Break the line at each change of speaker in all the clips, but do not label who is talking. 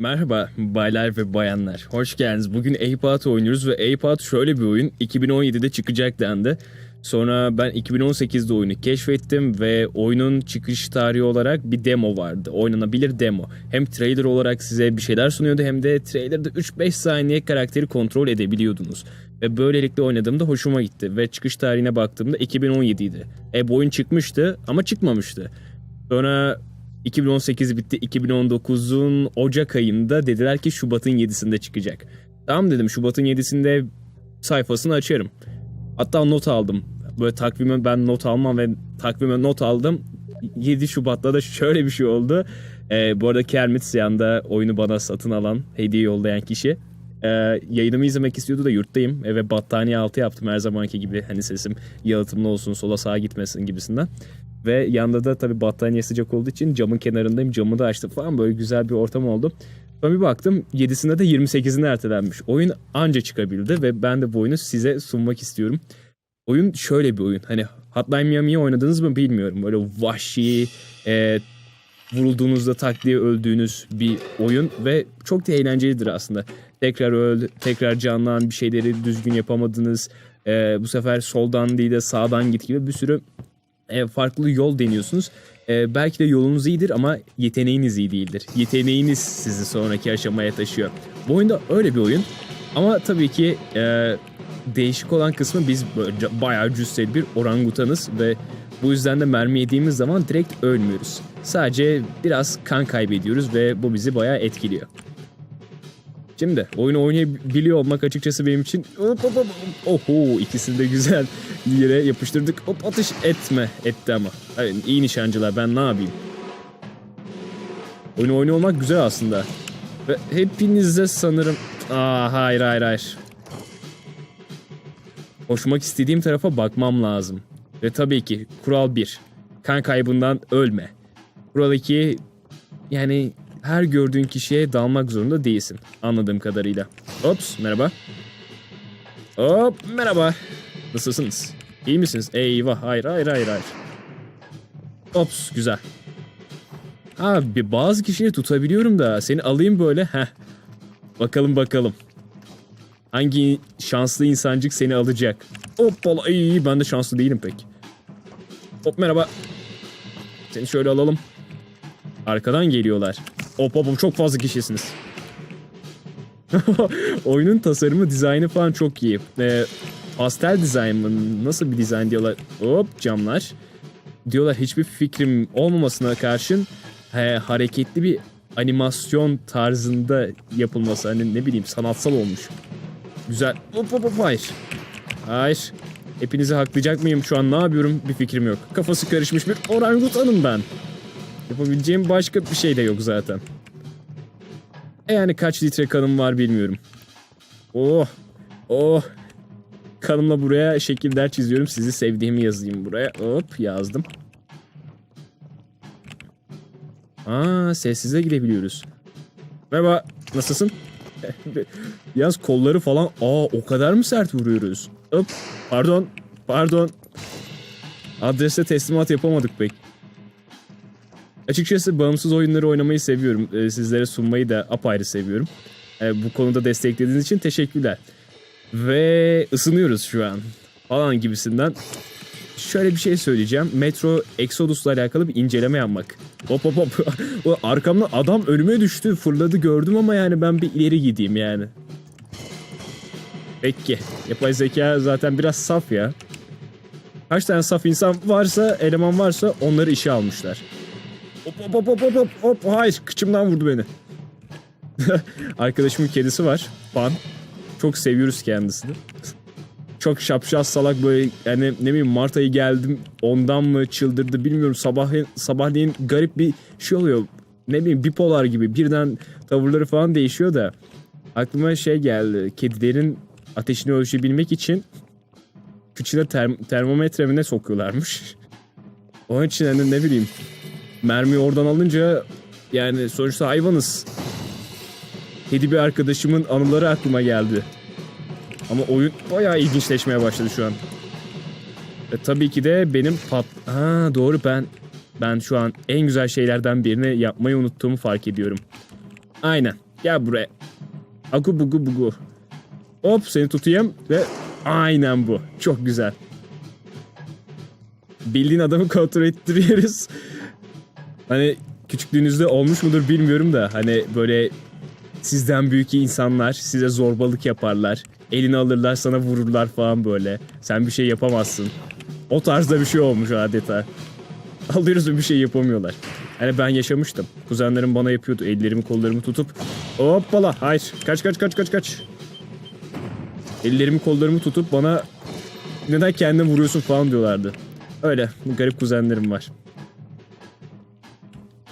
Merhaba baylar ve bayanlar. Hoş geldiniz. Bugün Apeout oynuyoruz ve Apeout şöyle bir oyun. 2017'de çıkacak dendi. Sonra ben 2018'de oyunu keşfettim ve oyunun çıkış tarihi olarak bir demo vardı. Oynanabilir demo. Hem trailer olarak size bir şeyler sunuyordu hem de trailerda 3-5 saniye karakteri kontrol edebiliyordunuz. Ve böylelikle oynadığımda hoşuma gitti. Ve çıkış tarihine baktığımda 2017 idi. E bu oyun çıkmıştı ama çıkmamıştı. Sonra 2018 bitti. 2019'un Ocak ayında dediler ki Şubat'ın 7'sinde çıkacak. Tamam dedim Şubat'ın 7'sinde sayfasını açarım. Hatta not aldım. Böyle takvime ben not almam ve takvime not aldım. 7 Şubat'ta da şöyle bir şey oldu. Ee, bu arada Kermit Siyan'da oyunu bana satın alan, hediye yollayan kişi. Ee, yayınımı izlemek istiyordu da yurttayım. Eve battaniye altı yaptım her zamanki gibi. Hani sesim yalıtımlı olsun, sola sağa gitmesin gibisinden. Ve yanda da tabii battaniye sıcak olduğu için camın kenarındayım. Camı da açtım falan böyle güzel bir ortam oldu. Sonra bir baktım 7'sinde de 28'ine ertelenmiş. Oyun anca çıkabildi ve ben de bu oyunu size sunmak istiyorum. Oyun şöyle bir oyun. Hani Hotline Miami'yi oynadınız mı bilmiyorum. Böyle vahşi, e, vurulduğunuzda tak diye öldüğünüz bir oyun ve çok da eğlencelidir aslında. Tekrar öl, tekrar canlan bir şeyleri düzgün yapamadınız. E, bu sefer soldan değil de sağdan git gibi bir sürü e, farklı yol deniyorsunuz. E, belki de yolunuz iyidir ama yeteneğiniz iyi değildir. Yeteneğiniz sizi sonraki aşamaya taşıyor. Bu oyunda öyle bir oyun. Ama tabii ki e, değişik olan kısmı biz bayağı cüsseli bir orangutanız ve bu yüzden de mermi yediğimiz zaman direkt ölmüyoruz. Sadece biraz kan kaybediyoruz ve bu bizi bayağı etkiliyor. Şimdi oyunu oynayabiliyor olmak açıkçası benim için hop hop hop oho ikisini de güzel yere yapıştırdık. Hop atış etme etti ama. Evet, iyi nişancılar ben ne yapayım? Oyunu oynuyor olmak güzel aslında. Ve hepinize sanırım... Aa hayır hayır hayır. Koşmak istediğim tarafa bakmam lazım. Ve tabii ki kural 1. Kan kaybından ölme. Kural 2. Yani her gördüğün kişiye dalmak zorunda değilsin. Anladığım kadarıyla. Ops merhaba. Hop merhaba. Nasılsınız? İyi misiniz? Eyvah hayır hayır hayır hayır. Ops güzel. Abi bazı kişiyi tutabiliyorum da seni alayım böyle. Heh. Bakalım bakalım. Hangi şanslı insancık seni alacak? Hoppala iyi ben de şanslı değilim pek. Hop merhaba. Seni şöyle alalım. Arkadan geliyorlar. Hop hop çok fazla kişisiniz. Oyunun tasarımı, dizaynı falan çok iyi. Ee, pastel dizayn mı? Nasıl bir dizayn diyorlar? Hop camlar. Diyorlar hiçbir fikrim olmamasına karşın he, hareketli bir animasyon tarzında yapılması. Hani ne bileyim sanatsal olmuş. Güzel. Hop hop hop hayır. Hayır. Hepinizi haklayacak mıyım şu an ne yapıyorum bir fikrim yok. Kafası karışmış bir orangutanım ben. Yapabileceğim başka bir şey de yok zaten. E yani kaç litre kanım var bilmiyorum. Oh. Oh. Kanımla buraya şekiller çiziyorum. Sizi sevdiğimi yazayım buraya. Hop yazdım. Aa sessize gidebiliyoruz. Merhaba. Nasılsın? Yalnız kolları falan aa o kadar mı sert vuruyoruz? Hop. Pardon. Pardon. Adreste teslimat yapamadık pek. Açıkçası bağımsız oyunları oynamayı seviyorum. Ee, sizlere sunmayı da apayrı seviyorum. Ee, bu konuda desteklediğiniz için teşekkürler. Ve ısınıyoruz şu an. Falan gibisinden. Şöyle bir şey söyleyeceğim. Metro Exodus'la alakalı bir inceleme yapmak. Hop hop hop. O Arkamdan adam önüme düştü. Fırladı gördüm ama yani ben bir ileri gideyim yani. Peki. Yapay zeka zaten biraz saf ya. Kaç tane saf insan varsa, eleman varsa onları işe almışlar. Hop hop hop hop hop hop hayır kıçımdan vurdu beni. Arkadaşımın kedisi var. Pan. Çok seviyoruz kendisini. Çok şapşal salak böyle yani ne bileyim Mart ayı geldim ondan mı çıldırdı bilmiyorum sabah sabahleyin garip bir şey oluyor. Ne bileyim bipolar gibi birden tavırları falan değişiyor da aklıma şey geldi. Kedilerin ateşini ölçebilmek için kıçına term- termometre ne sokuyorlarmış. Onun için hani ne bileyim mermiyi oradan alınca yani sonuçta hayvanız. Kedi bir arkadaşımın anıları aklıma geldi. Ama oyun bayağı ilginçleşmeye başladı şu an. E, tabii ki de benim pat... Ha doğru ben ben şu an en güzel şeylerden birini yapmayı unuttuğumu fark ediyorum. Aynen. Gel buraya. Aku bugu bugu. Hop seni tutayım ve aynen bu. Çok güzel. Bildiğin adamı kontrol ettiriyoruz. Hani küçüklüğünüzde olmuş mudur bilmiyorum da hani böyle sizden büyük insanlar size zorbalık yaparlar. Elini alırlar sana vururlar falan böyle. Sen bir şey yapamazsın. O tarzda bir şey olmuş adeta. Alıyoruz ve bir şey yapamıyorlar. Hani ben yaşamıştım. Kuzenlerim bana yapıyordu. Ellerimi kollarımı tutup hoppala hayır kaç kaç kaç kaç kaç. Ellerimi kollarımı tutup bana neden kendine vuruyorsun falan diyorlardı. Öyle garip kuzenlerim var.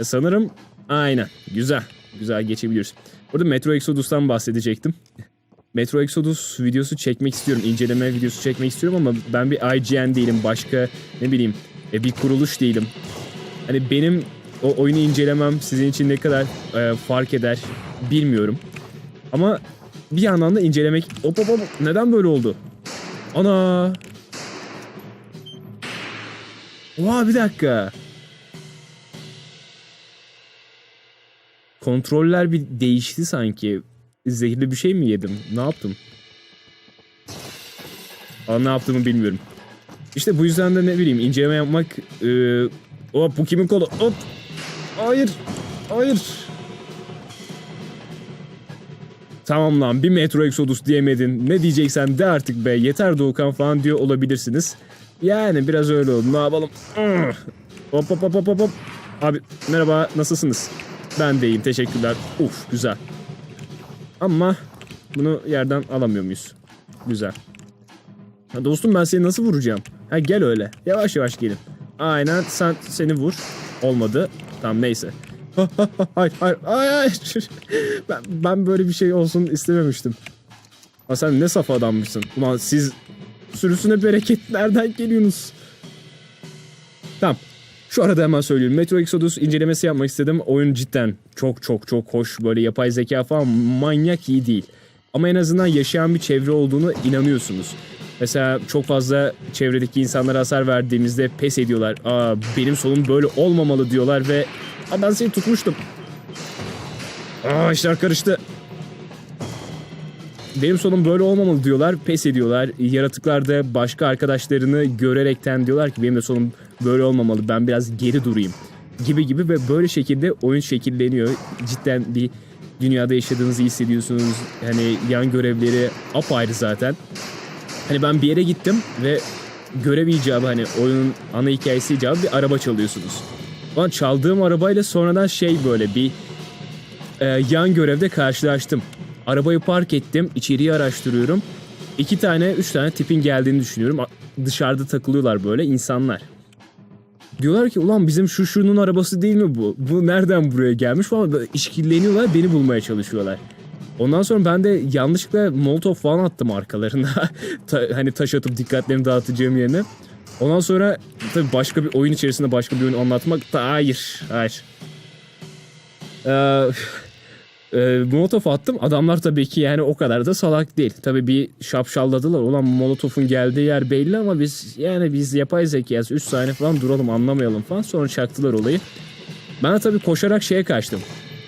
E sanırım aynen güzel güzel geçebiliyoruz. Burada Metro Exodus'tan bahsedecektim. Metro Exodus videosu çekmek istiyorum. inceleme videosu çekmek istiyorum ama ben bir IGN değilim. Başka ne bileyim e, bir kuruluş değilim. Hani benim o oyunu incelemem sizin için ne kadar e, fark eder bilmiyorum. Ama bir yandan da incelemek... Hop hop hop neden böyle oldu? Ana! Oha bir dakika. Kontroller bir değişti sanki. Zehirli bir şey mi yedim? Ne yaptım? Aa, ne yaptığımı bilmiyorum. İşte bu yüzden de ne bileyim inceleme yapmak... E, hop bu kimin kolu? Hop! Hayır! Hayır! Tamam lan bir Metro Exodus diyemedin. Ne diyeceksen de artık be yeter Doğukan falan diyor olabilirsiniz. Yani biraz öyle oldu. Ne yapalım? Hop hop hop hop hop. Abi merhaba nasılsınız? Ben de iyiyim teşekkürler. Uf güzel. Ama bunu yerden alamıyor muyuz? Güzel. Ha, dostum ben seni nasıl vuracağım? Ha gel öyle. Yavaş yavaş gelin. Aynen sen seni vur. Olmadı. Tamam neyse. hayır hayır hayır. Ben, ben böyle bir şey olsun istememiştim. Ha sen ne saf adammışsın. Ulan siz sürüsüne bereket nereden geliyorsunuz? Tamam. Şu arada hemen söyleyeyim. Metro Exodus incelemesi yapmak istedim. Oyun cidden çok çok çok hoş. Böyle yapay zeka falan manyak iyi değil. Ama en azından yaşayan bir çevre olduğunu inanıyorsunuz. Mesela çok fazla çevredeki insanlara hasar verdiğimizde pes ediyorlar. Aa benim sonum böyle olmamalı diyorlar ve Aa, ben seni tutmuştum. Aa işler karıştı. Benim sonum böyle olmamalı diyorlar. Pes ediyorlar. Yaratıklar da başka arkadaşlarını görerekten diyorlar ki benim de sonum böyle olmamalı. Ben biraz geri durayım. Gibi gibi ve böyle şekilde oyun şekilleniyor. Cidden bir dünyada yaşadığınızı hissediyorsunuz. Hani yan görevleri apayrı zaten. Hani ben bir yere gittim ve görev icabı hani oyunun ana hikayesi icabı bir araba çalıyorsunuz. Lan çaldığım arabayla sonradan şey böyle bir e, yan görevde karşılaştım. Arabayı park ettim, içeriği araştırıyorum. İki tane, üç tane tipin geldiğini düşünüyorum. Dışarıda takılıyorlar böyle insanlar. Diyorlar ki ulan bizim şu şunun arabası değil mi bu? Bu nereden buraya gelmiş falan işkilleniyorlar beni bulmaya çalışıyorlar. Ondan sonra ben de yanlışlıkla molotov falan attım arkalarına. Ta- hani taş atıp dikkatlerini dağıtacağım yerine. Ondan sonra tabii başka bir oyun içerisinde başka bir oyun anlatmak da hayır, hayır. Ee, e, Molotov attım. Adamlar tabii ki yani o kadar da salak değil. Tabii bir şapşalladılar. Ulan Molotov'un geldiği yer belli ama biz yani biz yapay zekayız. 3 saniye falan duralım anlamayalım falan. Sonra çaktılar olayı. Ben de tabii koşarak şeye kaçtım.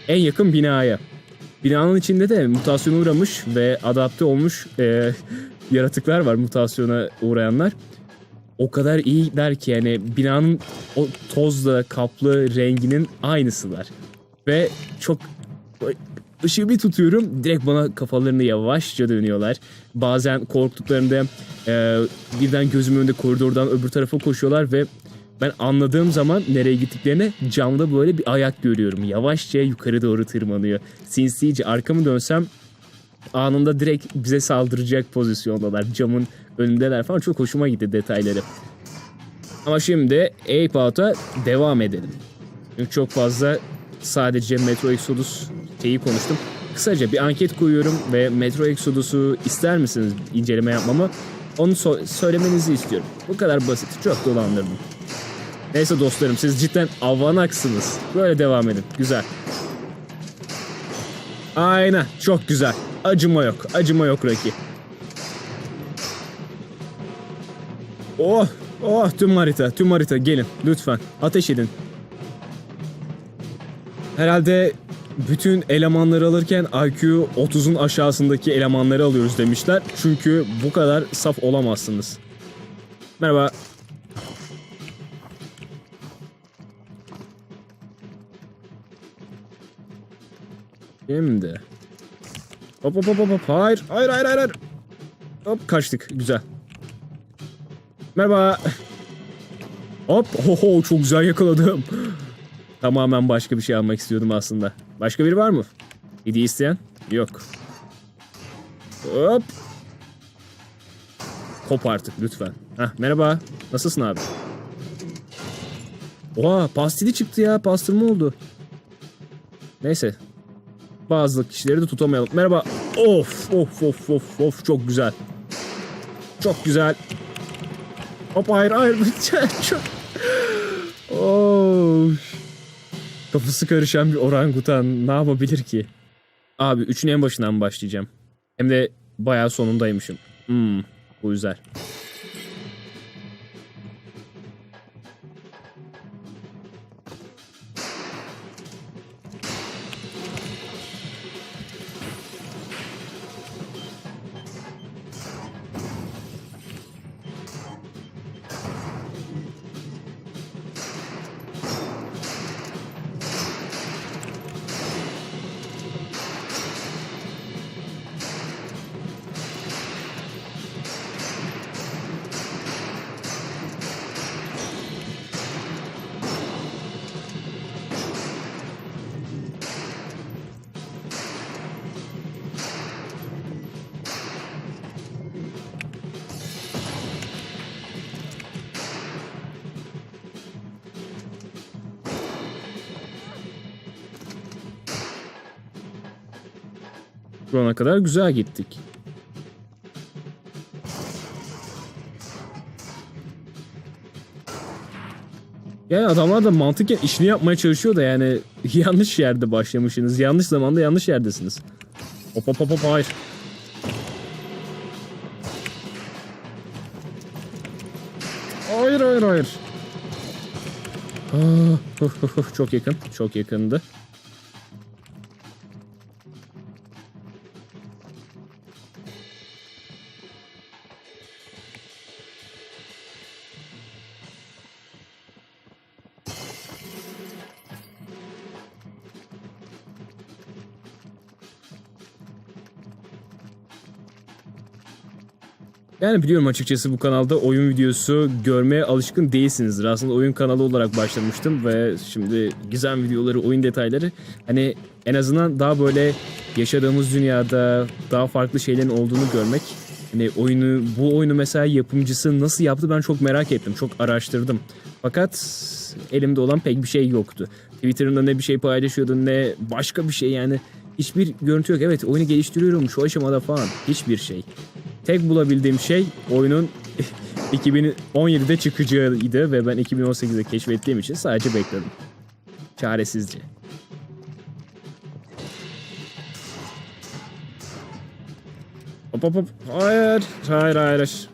En yakın binaya. Binanın içinde de mutasyona uğramış ve adapte olmuş e, yaratıklar var mutasyona uğrayanlar. O kadar iyiler ki yani binanın o tozla kaplı renginin aynısılar. Ve çok ışığı bir tutuyorum direkt bana kafalarını yavaşça dönüyorlar. Bazen korktuklarında e, birden gözümün önünde koridordan öbür tarafa koşuyorlar ve ben anladığım zaman nereye gittiklerini camda böyle bir ayak görüyorum. Yavaşça yukarı doğru tırmanıyor. Sinsice arkamı dönsem anında direkt bize saldıracak pozisyondalar. Camın önündeler falan. Çok hoşuma gitti detayları. Ama şimdi Ape Out'a devam edelim. Çünkü çok fazla sadece Metro Exodus şeyi konuştum. Kısaca bir anket koyuyorum ve Metro Exodus'u ister misiniz inceleme yapmamı? Onu so- söylemenizi istiyorum. Bu kadar basit. Çok dolandırdım. Neyse dostlarım siz cidden avanaksınız. Böyle devam edin. Güzel. Aynen. Çok güzel. Acıma yok. Acıma yok Rocky. Oh. Oh tüm harita. Tüm harita gelin. Lütfen. Ateş edin. Herhalde bütün elemanları alırken IQ 30'un aşağısındaki elemanları alıyoruz demişler. Çünkü bu kadar saf olamazsınız. Merhaba. Şimdi. Hop hop hop hop. Hayır. Hayır hayır hayır. hayır. Hop kaçtık. Güzel. Merhaba. Hop. Oho çok güzel yakaladım. Tamamen başka bir şey almak istiyordum aslında. Başka biri var mı? Hediye isteyen? Yok. Hop. Hop artık lütfen. Heh, merhaba. Nasılsın abi? Oha pastili çıktı ya. Pastırma oldu. Neyse. Bazı kişileri de tutamayalım. Merhaba. Of of of of of çok güzel. Çok güzel. Hop hayır hayır. çok... Of. Kafası karışan bir orangutan ne yapabilir ki? Abi üçün en başından başlayacağım. Hem de bayağı sonundaymışım. Hmm, bu güzel. Şu ana kadar güzel gittik. Yani adamlar da mantıken işini yapmaya çalışıyor da yani yanlış yerde başlamışsınız. Yanlış zamanda yanlış yerdesiniz. Hop hop hop hop hayır. Hayır hayır hayır. Çok yakın. Çok yakındı. Yani biliyorum açıkçası bu kanalda oyun videosu görmeye alışkın değilsinizdir. Aslında oyun kanalı olarak başlamıştım ve şimdi gizem videoları, oyun detayları hani en azından daha böyle yaşadığımız dünyada daha farklı şeylerin olduğunu görmek. Hani oyunu bu oyunu mesela yapımcısı nasıl yaptı ben çok merak ettim. Çok araştırdım. Fakat elimde olan pek bir şey yoktu. Twitter'ında ne bir şey paylaşıyordu ne başka bir şey yani hiçbir görüntü yok. Evet oyunu geliştiriyorum şu aşamada falan hiçbir şey. Tek bulabildiğim şey oyunun 2017'de çıkacağıydı ve ben 2018'de keşfettiğim için sadece bekledim. Çaresizce. Hop hop hop. Hayır. Hayır hayır.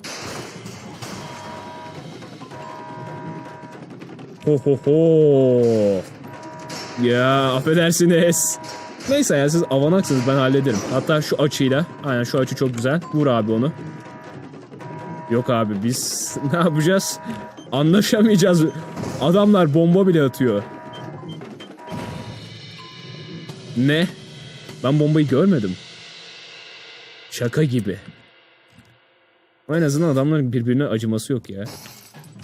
Ho ho ho. Ya affedersiniz. Neyse ya siz avanaksınız ben hallederim. Hatta şu açıyla. Aynen şu açı çok güzel. Vur abi onu. Yok abi biz ne yapacağız? Anlaşamayacağız. Adamlar bomba bile atıyor. Ne? Ben bombayı görmedim. Şaka gibi. En azından adamların birbirine acıması yok ya.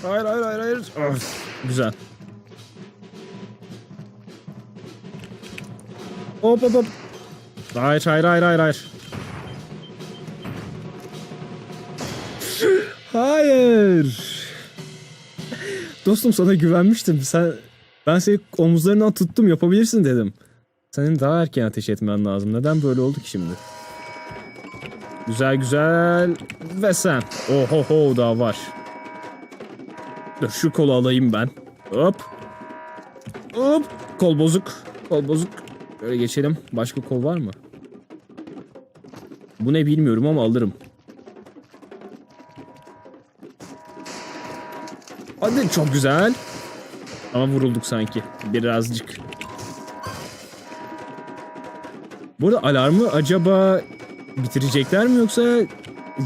Hayır hayır hayır hayır. Of, güzel. Hop hop hop. Hayır hayır hayır hayır hayır. Hayır. Dostum sana güvenmiştim. Sen ben seni omuzlarından tuttum yapabilirsin dedim. Senin daha erken ateş etmen lazım. Neden böyle oldu ki şimdi? Güzel güzel. Ve sen. Oho ho daha var. Dur şu kolu alayım ben. Hop. Hop. Kol bozuk. Kol bozuk. Böyle geçelim. Başka kol var mı? Bu ne bilmiyorum ama alırım. Hadi çok güzel. Ama vurulduk sanki. Birazcık. Bu arada alarmı acaba bitirecekler mi yoksa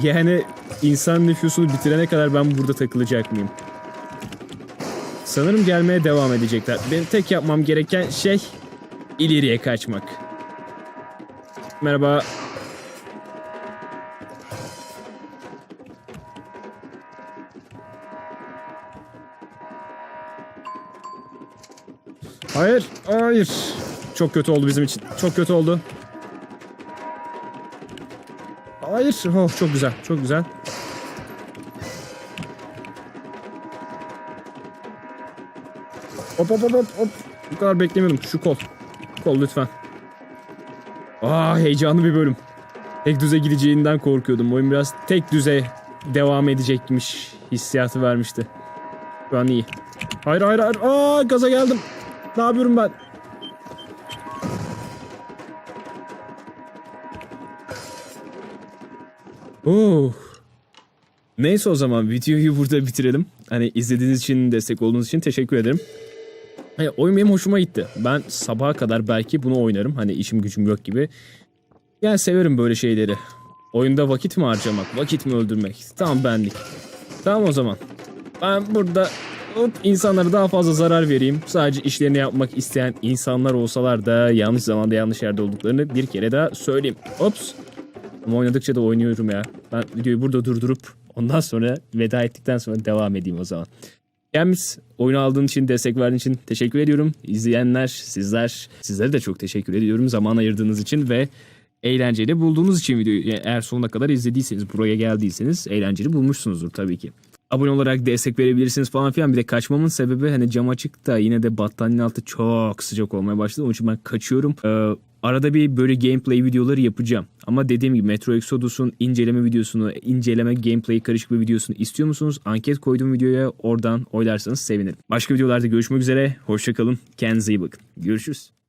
yani insan nüfusunu bitirene kadar ben burada takılacak mıyım? Sanırım gelmeye devam edecekler. Benim tek yapmam gereken şey ileriye kaçmak. Merhaba. Hayır, hayır. Çok kötü oldu bizim için. Çok kötü oldu. Hayır. Oh, çok güzel, çok güzel. Hop hop hop hop. Bu kadar beklemiyordum. Şu kol. Kol lütfen. Aa heyecanlı bir bölüm. Tek düze gideceğinden korkuyordum. Oyun biraz tek düze devam edecekmiş hissiyatı vermişti. Şu an iyi. Hayır hayır hayır. Aa gaza geldim. Ne yapıyorum ben? Oh. Neyse o zaman videoyu burada bitirelim. Hani izlediğiniz için, destek olduğunuz için teşekkür ederim. Hani oyun benim hoşuma gitti. Ben sabaha kadar belki bunu oynarım. Hani işim gücüm yok gibi. Yani severim böyle şeyleri. Oyunda vakit mi harcamak, vakit mi öldürmek? Tamam benlik. Tamam o zaman. Ben burada hop, insanlara daha fazla zarar vereyim. Sadece işlerini yapmak isteyen insanlar olsalar da yanlış zamanda yanlış yerde olduklarını bir kere daha söyleyeyim. Ops. Ama oynadıkça da oynuyorum ya. Ben videoyu burada durdurup ondan sonra veda ettikten sonra devam edeyim o zaman. Gelmiş oyunu aldığın için, destek verdiğin için teşekkür ediyorum. İzleyenler, sizler, sizlere de çok teşekkür ediyorum zaman ayırdığınız için ve eğlenceli bulduğunuz için videoyu. Yani eğer sonuna kadar izlediyseniz, buraya geldiyseniz eğlenceli bulmuşsunuzdur tabii ki. Abone olarak destek verebilirsiniz falan filan. Bir de kaçmamın sebebi hani cam açık da yine de battaniyenin altı çok sıcak olmaya başladı. Onun için ben kaçıyorum. Ee, arada bir böyle gameplay videoları yapacağım. Ama dediğim gibi Metro Exodus'un inceleme videosunu, inceleme gameplay karışık bir videosunu istiyor musunuz? Anket koyduğum videoya oradan oylarsanız sevinirim. Başka videolarda görüşmek üzere. Hoşçakalın. Kendinize iyi bakın. Görüşürüz.